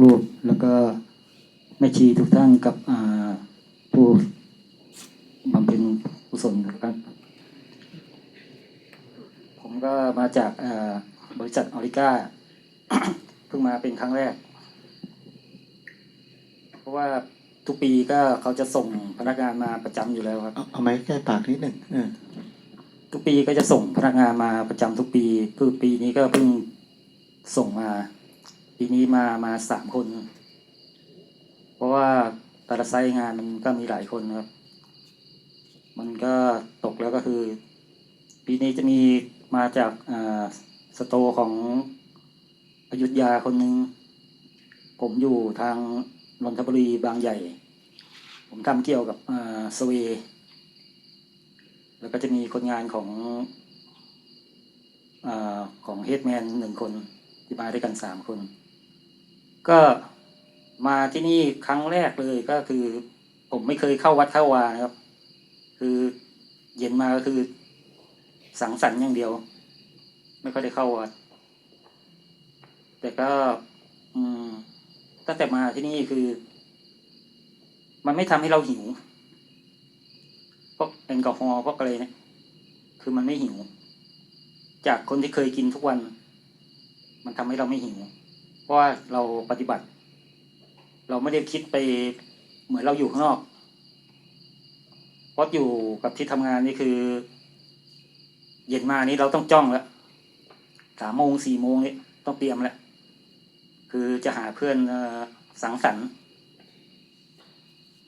รูปแล้วก็แม่ชีทุกท่านกับอ่าผู้บำเพ็ญกุศลครับ ผมก็มาจากอ่าบริษัทออริก้าเพิ่งมาเป็นครั้งแรก เพราะว่าทุกปีก็เขาจะส่งพนักงานมาประจำอยู่แล้วครับ เอาเอาไม้ใกล้ปากนิดหนึ่งเออทุกปีก็จะส่งพนักงานมาประจำทุกปี คือปีนี้ก็เพิ่งส่งมา ปีนี้มามาสามคน เพราะว่าแต่ละไซต์งานมันก็มีหลายคนครับ มันก็ตกแล้วก็คือ ปีนี้จะมีมาจากอ่าสโตของอยุธยาคนหนึ่งผมอยู่ทางนนทบุรีบางใหญ่ ผมทำเกี่ยวกับอ่าสวย์แล้วก็จะมีคนงานของอาของเฮดแมนหนึ่งคนที่มาด้วยกันสามคน ก็มาที่นี่ครั้งแรกเลยก็คือ ผมไม่เคยเข้าวัดเข้าวานะครับ คือเย็นมาก็คือ สังสรรค์อย่างเดียว ไม่ค่อยได้เข้าวัด แต่ก็ อืมตั้งแต่มาที่นี่คือ มันไม่ทำให้เราหิวพวกแอลกอฮอล์พวกอะไรเนี่ยคือมันไม่หิว จากคนที่เคยกินทุกวัน มันทำให้เราไม่หิว เพราะว่าเราปฏิบัติ เราไม่ได้คิดไปเหมือนเราอยู่ข้างนอกเพราะอยู่กับที่ทำงานนี่คือ เย็นมานี้เราต้องจ้องแล้วสามโมงสี่โมงนี่ต้องเตรียมแล้วคือจะหาเพื่อนสังสรรค์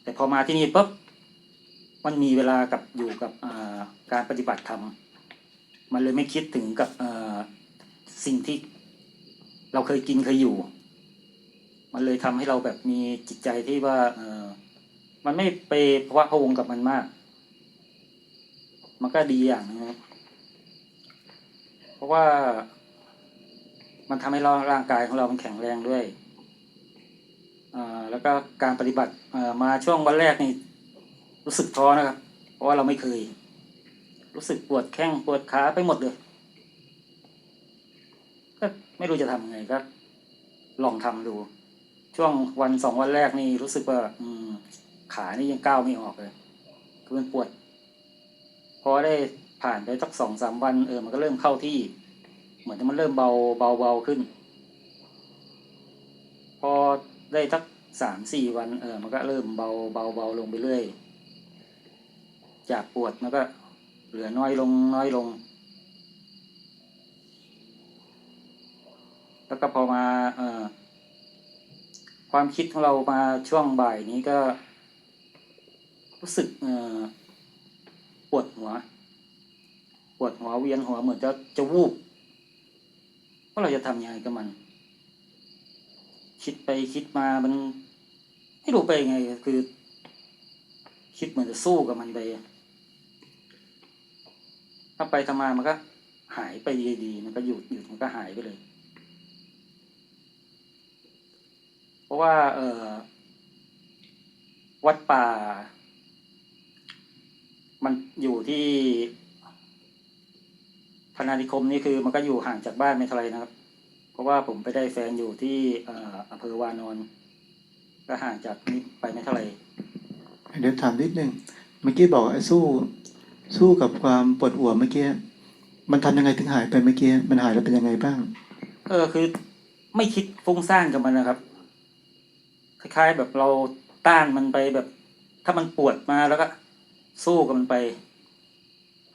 แต่พอมาที่นี่ปุ๊บมันมีเวลากับอยู่กับการปฏิบัติธรรมมันเลยไม่คิดถึงกับสิ่งที่ เราเคยกินเคยอยู่ มันเลยทำให้เราแบบมีจิตใจที่ว่า เออมันไม่ไปพราะว่าพะวงกับมันมาก มันก็ดีอย่างนะครับเพราะว่ามันทำให้เราร่างกายของเรามันแข็งแรงด้วยอ่าแล้วก็การปฏิบัติอมาช่วงวันแรกนี่รู้สึกท้อนะครับ เพราะว่าเราไม่เคย รู้สึกปวดแข้งปวดขาไปหมดเลย ไม่รู้จะทำยังไงก็ ลองทำดู ช่วงวันสองวันแรกนี่รู้สึกว่า อืม ขานี่ยังก้าวไม่ออกเลยคือมันปวด พอได้ผ่านไปสักสองสามวันเออมันก็เริ่มเข้าที่ เหมือนมันเริ่มเบาเบาเบาขึ้น พอได้สักสามสี่วันเออมันก็เริ่มเบาเบาเบาลงไปเรื่อย จากปวดมันก็ เหลือน้อยลงน้อยลง แล้วก็พอมาเอความคิดของเรามาช่วงบ่ายนี้ก็ รู้สึกเอปวดหัว ปวดหัวเวียนหัวเหมือนจะจะวูบว่าเราจะทำยังไงกับมัน คิดไปคิดมามันไม่รู้ไปยังไง คือ คิดเหมือนจะสู้กับมันไปถ้าไปทำมามันก็หายไปดีๆมันก็หยุดหยุดมันก็หายไปเลย เพราะว่า เออวัดป่า มันอยู่ที่พนานิคมนี่คือ มันก็อยู่ห่างจากบ้านไม่เท่าไหรนะครับ เพราะว่าผมไปได้แฟนอยู่ที่เอ่ออำเภอวานอนก็ห่างจากนี่ไปไม่เท่าไหร่เดี๋ยวถามนิดหนึ่งเมื่อกี้บอกไอ้สู้ สู้กับความปวดหัวเมื่อกี้มันทำยังไงถึงหายไปเมื่อกี้มันหายแล้วเป็นยังไงบ้าง เออคือ ไม่คิดฟุ้งซ่านกับมันนะครับ คล้ายๆ แบบเราต้านมันไปแบบ ถ้ามันปวดมาแล้วก็ สู้กับมันไป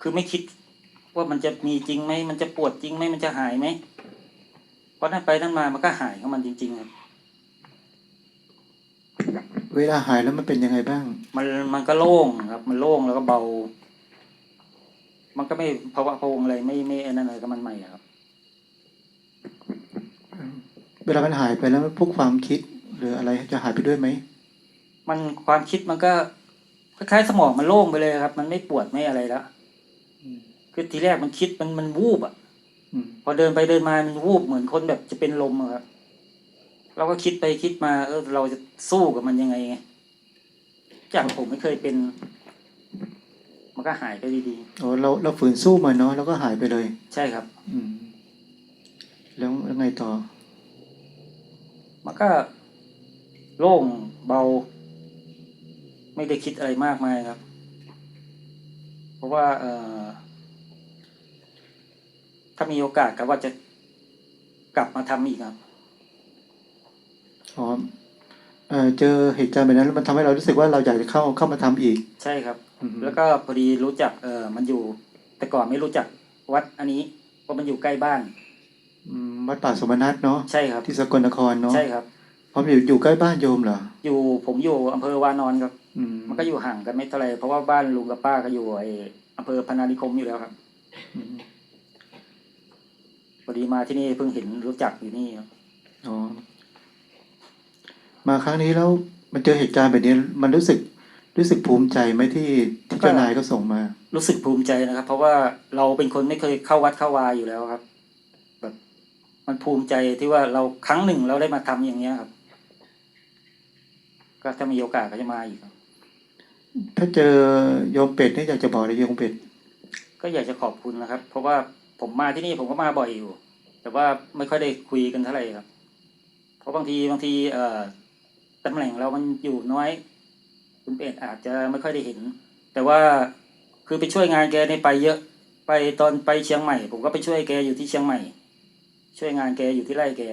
คือไม่คิดว่ามันจะมีจริงไหมมันจะปวดจริงไหมมันจะหายไหมเพราะนั่นไปนั่นมามันก็หายของมันจริงๆครับเวลาหายแล้วมันเป็นยังไงบ้าง มันมันก็โล่งครับ มันโล่งแล้วก็เบา มันก็ไม่ภาวะพะวงอะไรไม่ไม่ไอ้นั่นอะไรกับมันใหม่อะครับ เวลามันหายไปแล้วพวกความคิดห รืออะไรจะหายไปด้วยไหมมันความคิดมันก็คล้ายๆสมองมันโล่งไปเลยครับ มันไม่ปวดไม่อะไรแล้วคือทีแรกมันคิดมันมันวูบอะอืมพอเดินไปเดินมามันวูบเหมือนคนแบบจะเป็นลมอะครับเราก็คิดไปคิดมาเออเราจะสู้กับมันยังไงไงจากผมไม่เคยเป็น มันก็หายไปดีโอ้เราเราฝืนสู้มาเนาะแล้วก็หายไปเลยๆใช่ครับ อืม แล้วแล้วไงต่อ มันก็ โล่งเบา ไม่ได้คิดอะไรมากมายครับ เพราะว่าเอ่อถ้ามีโอกาสก็ว่าจะกลับมาทำอีกครับอ๋อเออเจอเหตุการณ์แบบนั้นแล้วมันทำให้เรารู้สึกว่าเราอยากจะเข้าเข้ามาทำอีก ใช่ครับอืมแล้วก็พอดีรู้จักเออมันอยู่ แต่ก่อนไม่รู้จักวัดอันนี้เพราะมันอยู่ใกล้บ้านอืมวัดป่าสมนัตเนาะใช่ครับที่สกลนครเนาะใช่ครับ เพราะมันอยู่อยู่ใกล้บ้านโยมเหรอ อยู่ผมอยู่อำเภอวานอนครับ อืมมันก็อยู่ห่างกันไม่เท่าไหรเพราะว่าบ้านลุงกับป้าก็อยู่ไออำเภอพนานิคมอยู่แล้วครับอืมพอดีมาที่นี่เพิ่งเห็นรู้จักอยู่นี่ครับอ๋อ มาครั้งนี้แล้วมันเจอเหตุการณ์แบบนี้ มันรู้สึกรู้สึกภูมิใจไหมที่ที่เจ้านายก็ส่งมา รู้สึกภูมิใจนะครับ เพราะว่าเราเป็นคนไม่เคยเข้าวัดเข้าวาอยู่แล้วครับ แบบ มันภูมิใจที่ว่าเราครั้งหนึ่งเราได้มาทำอย่างเงี้ยครับ ก็ถ้ามีโอกาสก็จะมาอีกครับถ้าเจอโยมเป็ดนี่อยากจะบอกอะไรโยมเป็ด ก็อยากจะขอบคุณนะครับ เพราะว่าผมมาที่นี่ผมก็มาบ่อยอยู่ แต่ว่าไม่ค่อยได้คุยกันเท่าไหร่ครับ เพราะบางทีบางทีเอ่อตำแหน่งเรามันอยู่น้อย คุณเป็ดอาจจะไม่ค่อยได้เห็น แต่ว่าคือไปช่วยงานแกในไปเยอะ ไปตอนไปเชียงใหม่ ผมก็ไปช่วยแกอยู่ที่เชียงใหม่ ช่วยงานแกอยู่ที่ไร่แก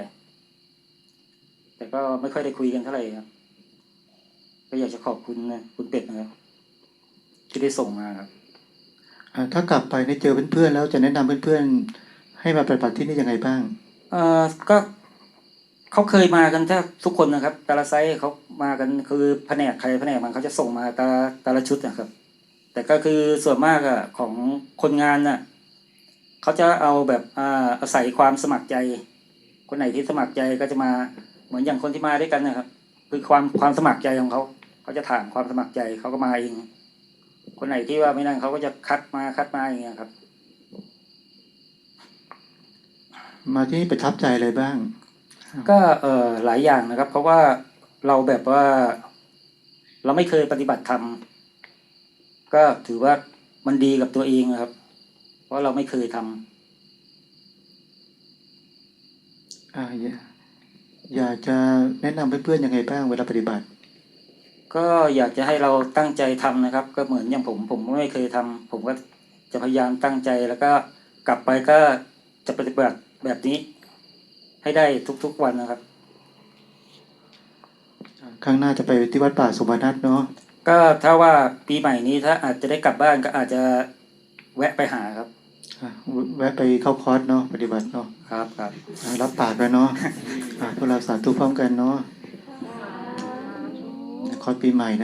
แต่ก็ไม่ค่อยได้คุยกันเท่าไหร่ครับ ก็อยากจะขอบคุณนะคุณเป็ดนะครับที่ได้ส่งมาครับอ่าถ้ากลับไปได้เจอเพื่อนๆแล้วจะแนะนำเพื่อนๆให้มาปฏิบัติที่นี่ยังไงบ้างเอ่อก็เขาเคยมากันแทบทุกคนนะครับ แต่ละไซส์เขามากันคือแผนกใครแผนกมันเขาจะส่งมาแต่ละแต่ละชุดนะครับ แต่ก็คือส่วนมากอะของคนงานน่ะเขาจะเอาแบบอ่าอาศัยความสมัครใจ คนไหนที่สมัครใจก็จะมาเหมือนอย่างคนที่มาด้วยกันนะครับ คือความความสมัครใจของเขา เขาจะถามความสมัครใจเขาก็มาเอง คนไหนที่ว่าไม่นั่นเขาก็จะคัดมาคัดมาอย่างเงี้ยครับ มาที่นี่ประทับใจอะไรบ้าง ก็เอ่อหลายอย่างนะครับ เพราะว่าเราแบบว่า เราไม่เคยปฏิบัติธรรมก็ถือว่ามันดีกับตัวเองนะครับ เพราะเราไม่เคยทำอ่าอยากอยากจะแนะนำเพื่อนๆยังไงบ้างเวลาปฏิบัติ ก็อยากจะให้เราตั้งใจทำนะครับ ก็เหมือนอย่างผมผมไม่เคยทำผมก็จะพยายามตั้งใจแล้วก็กลับไปก็จะปฏิบัติแบบนี้ ให้ได้ทุกๆวันนะครับ ครั้งหน้าจะไปที่วัดป่าสมนัตเนาะก็ถ้าว่าปีใหม่นี้ถ้าอาจจะได้กลับบ้านก็อาจจะแวะไปหาครับอะแวะไปเข้าคอร์สเนาะปฏิบัติเนาะครับครับอะรับปากแล้วเนาะอะพวกเราสาธุพร้อมกันเนาะ คอร์สปีใหม่นะ